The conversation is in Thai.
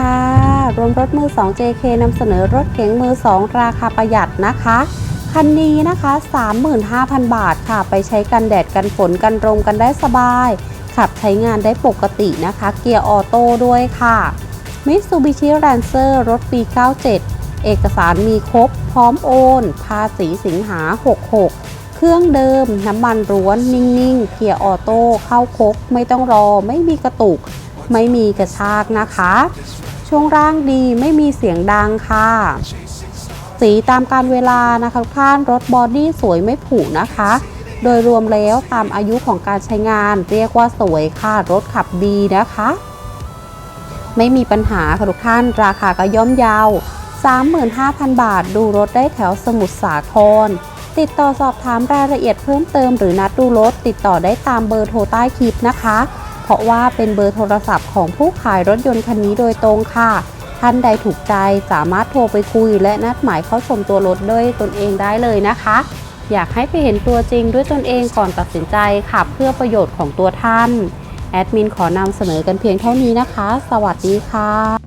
ค่ะรวมรถมือ 2 JK นำเสนอรถเก๋งมือ 2 ราคาประหยัดนะคะ คันนี้นะคะ 35,000 บาทค่ะ ไปใช้กันแดดกันฝนกันลมกันได้สบาย ขับใช้งานได้ปกตินะคะ เกียร์ออโต้ด้วยค่ะ Mitsubishi Lancer รถปี 97 เอกสารมีครบ พร้อมโอน ภาษีสิงหา 66 เครื่องเดิม น้ำมันร้วนนิ่งๆ เกียร์ออโต้เข้าครบไม่ต้องรอ ไม่มีกระตุก ไม่มีกระชากนะคะ ช่วงร่างดีไม่มีเสียงดังค่ะ สีตามการเวลานะคะท่านรถบอดี้สวยไม่ผุนะคะ โดยรวมแล้วตามอายุของการใช้งานเรียกว่าสวยค่ะ รถขับดีนะคะ ไม่มีปัญหาค่ะทุกท่านราคาก็ย่อมเยาว35,000 บาท ดูรถได้แถวสมุทรสาคร ติดต่อสอบถามรายละเอียดเพิ่มเติมหรือนัดดูรถ ติดต่อได้ตามเบอร์โทรใต้คลิปนะคะ ราะว่าเป็นเบอร์โทรศัพท์ของผู้ขายรถยนต์คันนี้โดยตรงค่ะ ท่านใดถูกใจสามารถโทรไปคุย และนัดหมายเข้าชมตัวรถด้วยตนเองได้เลยนะคะ อยากให้ไปเห็นตัวจริงด้วยตนเองก่อนตัดสินใจค่ะ เพื่อประโยชน์ของตัวท่าน แอดมินขอนำเสนอกันเพียงเท่านี้นะคะ สวัสดีค่ะ